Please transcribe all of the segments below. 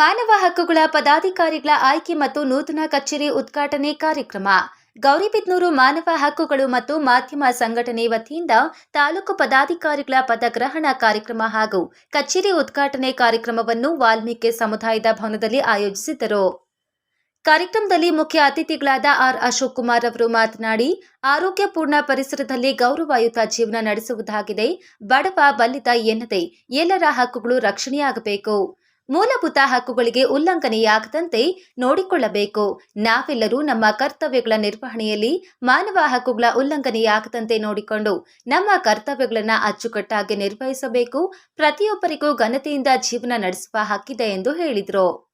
ಮಾನವ ಹಕ್ಕುಗಳ ಪದಾಧಿಕಾರಿಗಳ ಆಯ್ಕೆ ಮತ್ತು ನೂತನ ಕಚೇರಿ ಉದ್ಘಾಟನೆ ಕಾರ್ಯಕ್ರಮ. ಗೌರಿಬಿದನೂರು ಮಾನವ ಹಕ್ಕುಗಳು ಮತ್ತು ಮಾಧ್ಯಮ ಸಂಘಟನೆ ವತಿಯಿಂದ ತಾಲೂಕು ಪದಾಧಿಕಾರಿಗಳ ಪದಗ್ರಹಣ ಕಾರ್ಯಕ್ರಮ ಹಾಗೂ ಕಚೇರಿ ಉದ್ಘಾಟನೆ ಕಾರ್ಯಕ್ರಮವನ್ನು ವಾಲ್ಮೀಕಿ ಸಮುದಾಯದ ಭವನದಲ್ಲಿ ಆಯೋಜಿಸಿದ್ದರು ಕಾರ್ಯಕ್ರಮದಲ್ಲಿ ಮುಖ್ಯ ಅತಿಥಿಗಳಾದ ಆರ್ ಅಶೋಕ್ ಕುಮಾರ್ ಅವರು ಮಾತನಾಡಿ, ಆರೋಗ್ಯಪೂರ್ಣ ಪರಿಸರದಲ್ಲಿ ಗೌರವಯುತ ಜೀವನ ನಡೆಸುವುದಾಗಿದೆ. ಬಡವ ಬಲ್ಲಿದ ಎನ್ನದೆ ಎಲ್ಲರ ಹಕ್ಕುಗಳು ರಕ್ಷಣೆಯಾಗಬೇಕು. ಮೂಲಭೂತ ಹಕ್ಕುಗಳಿಗೆ ಉಲ್ಲಂಘನೆಯಾಗದಂತೆ ನೋಡಿಕೊಳ್ಳಬೇಕು. ನಾವೆಲ್ಲರೂ ನಮ್ಮ ಕರ್ತವ್ಯಗಳ ನಿರ್ವಹಣೆಯಲ್ಲಿ ಮಾನವ ಹಕ್ಕುಗಳ ಉಲ್ಲಂಘನೆಯಾಗದಂತೆ ನೋಡಿಕೊಂಡು ನಮ್ಮ ಕರ್ತವ್ಯಗಳನ್ನು ಅಚ್ಚುಕಟ್ಟಾಗಿ ನಿರ್ವಹಿಸಬೇಕು. ಪ್ರತಿಯೊಬ್ಬರಿಗೂ ಘನತೆಯಿಂದ ಜೀವನ ನಡೆಸುವ ಹಕ್ಕಿದೆ ಎಂದು ಹೇಳಿದರು.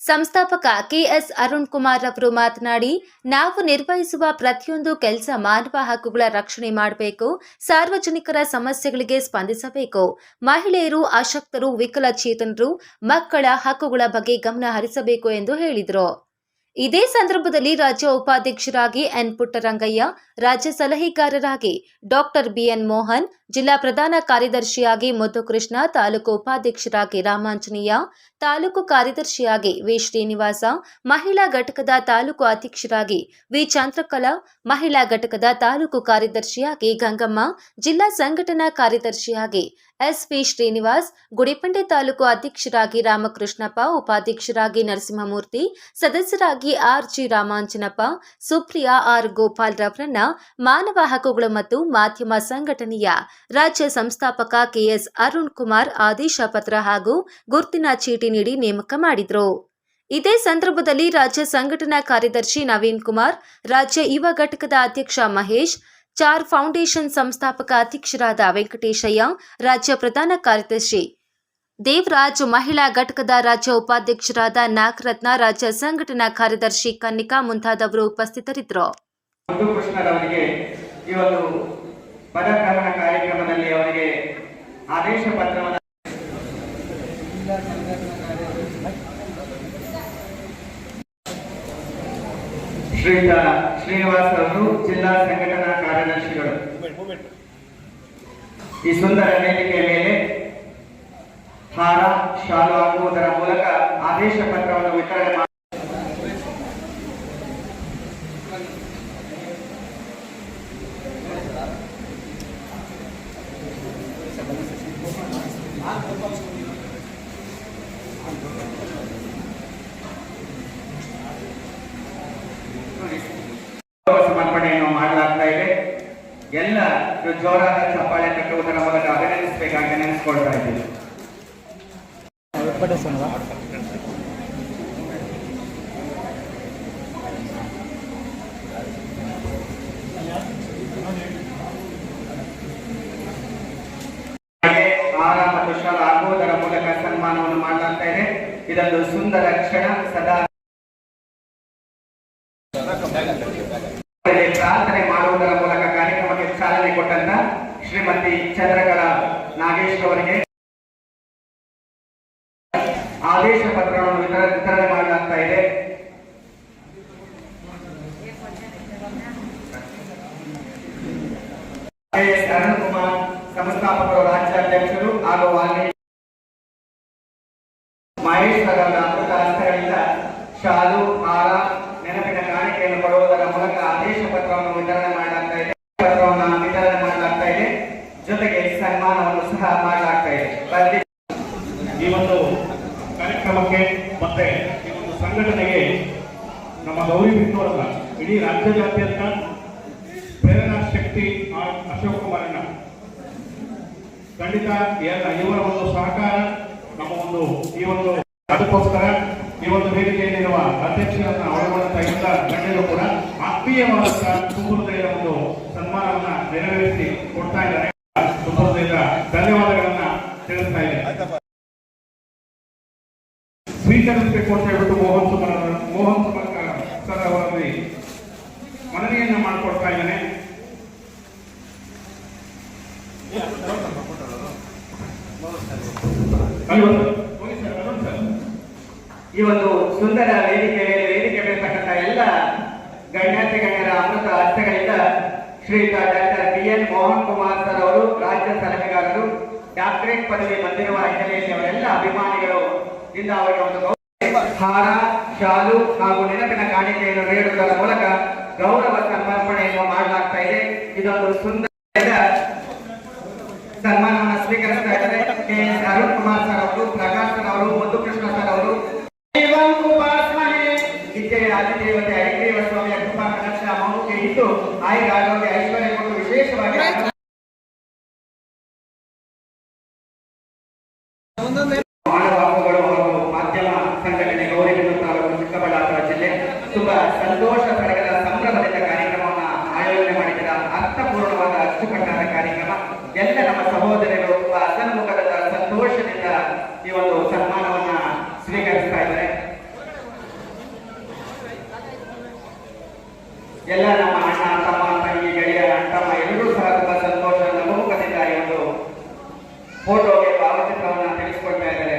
ಸಂಸ್ಥಾಪಕ ಕೆಎಸ್ ಅರುಣ್ ಕುಮಾರ್ ಅವರು ಮಾತನಾಡಿ, ನಾವು ನಿರ್ವಹಿಸುವ ಪ್ರತಿಯೊಂದು ಕೆಲಸ ಮಾನವ ಹಕ್ಕುಗಳ ರಕ್ಷಣೆ ಮಾಡಬೇಕು, ಸಾರ್ವಜನಿಕರ ಸಮಸ್ಯೆಗಳಿಗೆ ಸ್ಪಂದಿಸಬೇಕು. ಮಹಿಳೆಯರು ಅಶಕ್ತರು ವಿಕಲಚೇತನರು, ಮಕ್ಕಳ ಹಕ್ಕುಗಳ ಬಗ್ಗೆ ಗಮನ ಹರಿಸಬೇಕು ಎಂದು ಹೇಳಿದರು. ಇದೇ ಸಂದರ್ಭದಲ್ಲಿ ರಾಜ್ಯ ಉಪಾಧ್ಯಕ್ಷರಾಗಿ ಎನ್ ಪುಟ್ಟರಂಗಯ್ಯ, ರಾಜ್ಯ ಸಲಹೆಗಾರರಾಗಿ ಡಾಕ್ಟರ್ ಬಿಎನ್ ಮೋಹನ್ ಜಿಲ್ಲಾ ಪ್ರಧಾನ ಕಾರ್ಯದರ್ಶಿಯಾಗಿ ಮಧುಕೃಷ್ಣ ತಾಲೂಕು ಉಪಾಧ್ಯಕ್ಷರಾಗಿ ರಾಮಾಂಜನೇಯ, ತಾಲೂಕು ಕಾರ್ಯದರ್ಶಿಯಾಗಿ ವಿ. ಶ್ರೀನಿವಾಸ, ಮಹಿಳಾ ಘಟಕದ ತಾಲೂಕು ಅಧ್ಯಕ್ಷರಾಗಿ ವಿ. ಚಂದ್ರಕಲಾ, ಮಹಿಳಾ ಘಟಕದ ತಾಲೂಕು ಕಾರ್ಯದರ್ಶಿಯಾಗಿ ಗಂಗಮ್ಮ, ಜಿಲ್ಲಾ ಸಂಘಟನಾ ಕಾರ್ಯದರ್ಶಿಯಾಗಿ ಎಸ್ ಪಿ ಶ್ರೀನಿವಾಸ್, ಗುಡಿಪಂಡೆ ತಾಲೂಕು ಅಧ್ಯಕ್ಷರಾಗಿ ರಾಮಕೃಷ್ಣಪ್ಪ, ಉಪಾಧ್ಯಕ್ಷರಾಗಿ ನರಸಿಂಹಮೂರ್ತಿ, ಸದಸ್ಯರಾಗಿ R. G. Ramanjanappa, Supriya R. Gopal ರವರನ್ನ ಮಾನವ ಹಕ್ಕುಗಳು ಮತ್ತು ಮಾಧ್ಯಮ ಸಂಘಟನೆಯ ರಾಜ್ಯ ಸಂಸ್ಥಾಪಕ ಕೆಎಸ್ ಅರುಣ್ ಕುಮಾರ್ ಆದೇಶ ಪತ್ರ ಹಾಗೂ ಗುರ್ತಿನ ಚೀಟಿ ನೀಡಿ ನೇಮಕ ಮಾಡಿದರು. ಇದೇ ಸಂದರ್ಭದಲ್ಲಿ ರಾಜ್ಯ ಸಂಘಟನಾ ಕಾರ್ಯದರ್ಶಿ ನವೀನ್ ಕುಮಾರ್, ರಾಜ್ಯ ಯುವ ಘಟಕದ ಅಧ್ಯಕ್ಷ ಮಹೇಶ್, ಚಾರ್ ಫೌಂಡೇಶನ್ ಸಂಸ್ಥಾಪಕ ಅಧ್ಯಕ್ಷರಾದ ವೆಂಕಟೇಶಯ್ಯ, ರಾಜ್ಯ ಪ್ರಧಾನ ಕಾರ್ಯದರ್ಶಿ ದೇವರಾಜ್, ಮಹಿಳಾ ಘಟಕದ ರಾಜ್ಯ ಉಪಾಧ್ಯಕ್ಷರಾದ ನಾಗರತ್ನ, ರಾಜ್ಯ ಸಂಘಟನಾ ಕಾರ್ಯದರ್ಶಿ ಕನ್ನಿಕಾ ಮುಂತಾದವರು ಉಪಸ್ಥಿತರಿದ್ದರು. ಪದಗ್ರಹಣ ಕಾರ್ಯಕ್ರಮದಲ್ಲಿ ಅವರಿಗೆ ಆದೇಶ ಪತ್ರವನ್ನು ಶ್ರೀಯುತ ಶ್ರೀನಿವಾಸ್ ಅವರು ಜಿಲ್ಲಾ ಸಂಘಟನಾ ಕಾರ್ಯದರ್ಶಿಗಳು. ಈ ಸುಂದರ ವೇದಿಕೆಯ ಮೇಲೆ ಹಾರ, ಶಾಲು ಹಾಕುವುದರ ಮೂಲಕ ಆದೇಶ ಪತ್ರವನ್ನು ವಿತರಣೆ ಸಮರ್ಪಣೆಯನ್ನು ಮಾಡಲಾಗ್ತಾ ಇದೆ. ಎಲ್ಲ ಜೋರಾದ ಚಪ್ಪಾಳೆ ಕಟ್ಟುವುದರ ಮೂಲಕ ಅಭಿನಂದಿಸಬೇಕಾಗಿ ನೆನೆಸ್ಕೊಳ್ತಾ ಇದ್ದೀವಿ ಆರಾಮ ಮತ್ತು ಹಾಕುವುದರ ಮೂಲಕ ಸನ್ಮಾನವನ್ನು ಮಾಡಲಾಗ್ತಾ ಇದೆ. ಇದೊಂದು ಸುಂದರ ಕ್ಷಣ ಸದಾ ಶ್ರೀಮತಿ ಚಂದ್ರಕಲಾ ನಾಗೇಶ್ ಅವರಿಗೆ ಆದೇಶ ಪತ್ರವನ್ನು ವಿತರ- ವಿತರಣೆ ಮಾಡಲಾಗ್ತಾ ಇದೆ. ಅರುಣ್ ಕುಮಾರ್ ಸಂಸ್ಥಾಪಕರು, ರಾಜ್ಯಾಧ್ಯಕ್ಷರು ಹಾಗೂ ವಾಲ್ಮೀಕಿ ಮಹೇಶ್ ಅವರ ಅಮೃತ ಹಸ್ತಗಳಿಂದ ಶಾಲು ಹಾರ ನೆನಪಿನ ಕಾಣಿಕೆಯನ್ನು ಕೊಡುವುದರ ಮೂಲಕ ಆದೇಶ ಪತ್ರವನ್ನು ವಿತರಣೆ ಮಾಡಲಾಗ್ತಾ ಇದೆ ಪತ್ರವನ್ನು ವಿತರಣೆ ಮಾಡಲಾಗ್ತಾ ಇದೆ ಜೊತೆಗೆ ಸನ್ಮಾನವನ್ನು ಸಹ ಮಾಡಲಾಗ್ತಾ ಇದೆ ಬರ್ಲಿ. ಈ ಒಂದು ಕಾರ್ಯಕ್ರಮಕ್ಕೆ ಮತ್ತೆ ಈ ಒಂದು ಸಂಘಟನೆಗೆ ನಮ್ಮ ಗೌರಿ ಬಿಟ್ಟೋರಲ್ಲ ಇಡೀ ರಾಜ್ಯದಾದ್ಯಂತ ಪ್ರೇರಣಾ ಶಕ್ತಿ ಅಶೋಕ್ ಕುಮಾರಣ್ಣ ಖಂಡಿತ ಇವರ ಒಂದು ಸಹಕಾರ, ನಮ್ಮ ಒಂದು ಈ ಒಂದು ಅದಕ್ಕೋಸ್ಕರ ಈ ಒಂದು ವೇದಿಕೆಯಲ್ಲಿರುವ ಅಧ್ಯಕ್ಷರನ್ನ ಒಳಗೊಂಡಂತ ಗಣ್ಯರು ಕೂಡ ಆತ್ಮೀಯವಾದಂತಹ ತುಂಬ ಹೃದಯದ ಒಂದು ಸನ್ಮಾನವನ್ನ ನೆರವೇರಿಸಿ ಕೊಡ್ತಾ ಇದ್ದಾರೆ. ತುಂಬ ಹೃದಯದ ಧನ್ಯವಾದಗಳನ್ನ ತಿಳಿಸ್ತಾ ಇದೆ ಸ್ವೀಕರಿಸಬೇಕು ಅಂತ ಹೇಳ್ಬಿಟ್ಟು ಮೋಹನ್ ಸುಮರ್ ಅವರ ಮೋಹನ್ ಸುಮರ್ ಸರ್ ಅವರಲ್ಲಿ ಮನವಿಯನ್ನ ಮಾಡಿಕೊಡ್ತಾ ಇದ್ದೇನೆ ಈ ಒಂದು ಸುಂದರ ವೇದಿಕೆ ಮೇಲೆ ವೇದಿಕೆ ಮೇಲ್ಪಟ್ಟಂತ ಎಲ್ಲ ಗಣ್ಯಾತಿ ಗಣ್ಯರ ಅಮೃತ ಹಸ್ತಗಳಿಂದ ಶ್ರೀಯುತ doctor B N Mohan Kumar sir ಅವರು, ರಾಜ್ಯ ಸಲಹೆಗಾರರು, ಡಾಕ್ಟರೇಟ್ ಪದವಿ ಬಂದಿರುವ ಹಿನ್ನೆಲೆಯಲ್ಲಿ ಅವರೆಲ್ಲ ಅಭಿಮಾನಿಗಳು ಇಂದ ಅವರಿಗೆ ಒಂದು ಹಾರ, ಶಾಲು ಹಾಗೂ ನೆನಪಿನ ಕಾಣಿಕೆಯನ್ನು ನೀಡುವುದರ ಮೂಲಕ ಗೌರವ ಸಮರ್ಪಣೆಯನ್ನು ಮಾಡಲಾಗ್ತಾ ಇದೆ. ಇದೊಂದು ಸುಂದರ ಸನ್ಮಾನವನ್ನು ಸ್ವೀಕರಿಸ್ತಾ ಇದ್ದಾರೆ. K S Arun Kumar sir ಅವರು ಪ್ರಕಾಶ್ ಸರ್ ಅವರು ಮಧುಕೃಷ್ಣ ಸರ್ ಅವರು. ಆದಿದೇವತೆ ಐದೇವ ಸ್ವಾಮಿಯ ಕೃಪಾ ಇದ್ದು ಆಯ್ಕೆ ಆರೋಗ್ಯ ಐಶ್ವರ್ಯ ಕೊಟ್ಟು ವಿಶೇಷವಾಗಿ ಮಾನವ ಹಕ್ಕುಗಳು ಹಾಗೂ ಮಾಧ್ಯಮ ಸಂಘಟನೆ ಗೌರಿಬಿದೂರು ತಾಲೂಕು ಚಿಕ್ಕಬಳ್ಳಾಪುರ ಜಿಲ್ಲೆ ತುಂಬಾ ಸಂತೋಷ ಪಡೆದ ಸಂಭ್ರಮದಿಂದ ಕಾರ್ಯಕ್ರಮವನ್ನ ಆಯೋಜನೆ ಮಾಡಿದ ಅರ್ಥಪೂರ್ಣವಾದ ಅಚ್ಚುಕಟ್ಟಾದ ಕಾರ್ಯಕ್ರಮ ಎಲ್ಲ ನಮ್ಮ ಸಹೋದರರು ತುಂಬಾ ಅಸನ್ಮುಖದ ಸಂತೋಷದಿಂದ ಈ ಒಂದು ಸನ್ಮಾನವನ್ನ ಸ್ವೀಕರಿಸ್ತಾ ಇದ್ದಾರೆ ಎಲ್ಲ ನಮ್ಮ ಅಣ್ಣ ತಮ್ಮ ತಂಗಿ ಗೆಳೆಯ ಅಣ್ಣಮ್ಮ ಎಲ್ಲರೂ ಸಹ ತುಂಬಾ ಸಂತೋಷ ನಗುಮುಖದಿಂದ ಈ ಒಂದು ಫೋಟೋಗೆ ಭಾವಚಿತ್ರವನ್ನ ತಿಳಿಸ್ಕೊಡ್ತಾ ಇದ್ದಾರೆ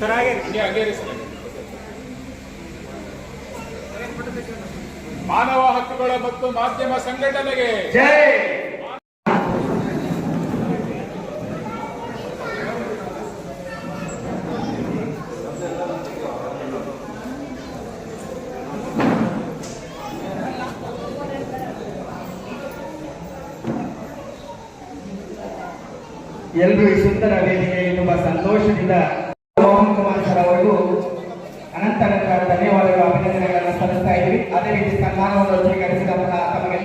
ಹಂಗೆ ಸರ್. ಮಾನವ ಹಕ್ಕುಗಳ ಮತ್ತು ಮಾಧ್ಯಮ ಸಂಘಟನೆಗೆ ಜೈ ಎಲ್ಲರೂ ಈ ಸುಂದರ ವೇದಿಕೆಯಲ್ಲಿ ತುಂಬಾ ಸಂತೋಷದಿಂದ ಅಭಿನಂದನೆಗಳನ್ನು ಸಲ್ಲಿಸ್ತಾ ಇದ್ದೀವಿ. ಅದೇ ರೀತಿ ಸನ್ಮಾನವನ್ನು ಸ್ವೀಕರಿಸಿದಂತಹ ತಮಗೆ